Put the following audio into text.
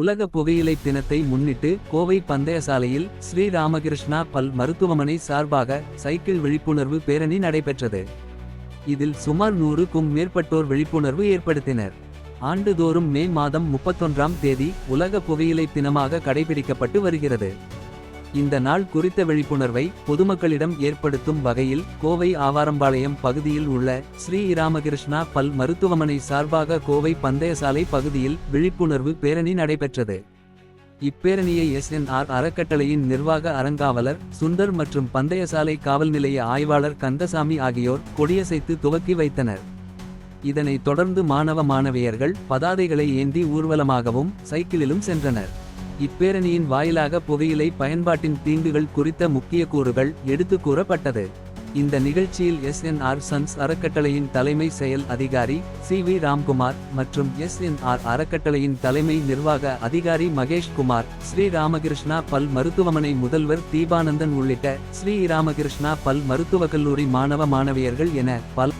உலக புகையிலை தினத்தை முன்னிட்டு கோவை பந்தயசாலையில் ஸ்ரீ ராமகிருஷ்ணா பல் மருத்துவமனை சார்பாக சைக்கிள் விழிப்புணர்வு பேரணி நடைபெற்றது. இதில் சுமார் நூறுக்கும் மேற்பட்டோர் விழிப்புணர்வு ஏற்படுத்தினர். ஆண்டுதோறும் மே மாதம் முப்பத்தொன்றாம் தேதி உலக புகையிலை தினமாக கடைபிடிக்கப்பட்டு வருகிறது. இந்த நாள் குறித்த விழிப்புணர்வை பொதுமக்களிடம் ஏற்படுத்தும் வகையில் கோவை ஆவாரம்பாளையம் பகுதியில் உள்ள ஸ்ரீ ராமகிருஷ்ணா பல் மருத்துவமனை சார்பாக கோவை பந்தயசாலை பகுதியில் விழிப்புணர்வு பேரணி நடைபெற்றது. இப்பேரணியை எஸ்என்ஆர் அறக்கட்டளையின் நிர்வாக அறங்காவலர் சுந்தர் மற்றும் பந்தயசாலை காவல் நிலைய ஆய்வாளர் கந்தசாமி ஆகியோர் கொடியசைத்து துவக்கி வைத்தனர். இதனைத் தொடர்ந்து மாணவ மாணவியர்கள் பதாதைகளை ஏந்தி ஊர்வலமாகவும் சைக்கிளிலும் சென்றனர். இப்பேரணியின் வாயிலாக புகையிலை பயன்பாட்டின் தீங்குகள் குறித்த முக்கிய கூறுகள் எடுத்து கூறப்பட்டது. இந்த நிகழ்ச்சியில் எஸ்என்ஆர் சன்ஸ் அறக்கட்டளையின் தலைமை செயல் அதிகாரி சி வி ராம்குமார் மற்றும் எஸ்என்ஆர் அறக்கட்டளையின் தலைமை நிர்வாக அதிகாரி மகேஷ் குமார் ஸ்ரீ ராமகிருஷ்ணா பல் மருத்துவமனை முதல்வர் தீபானந்தன் உள்ளிட்ட ஸ்ரீ ராமகிருஷ்ணா பல் மருத்துவக் கல்லூரி மாணவ மாணவியர்கள் என பல்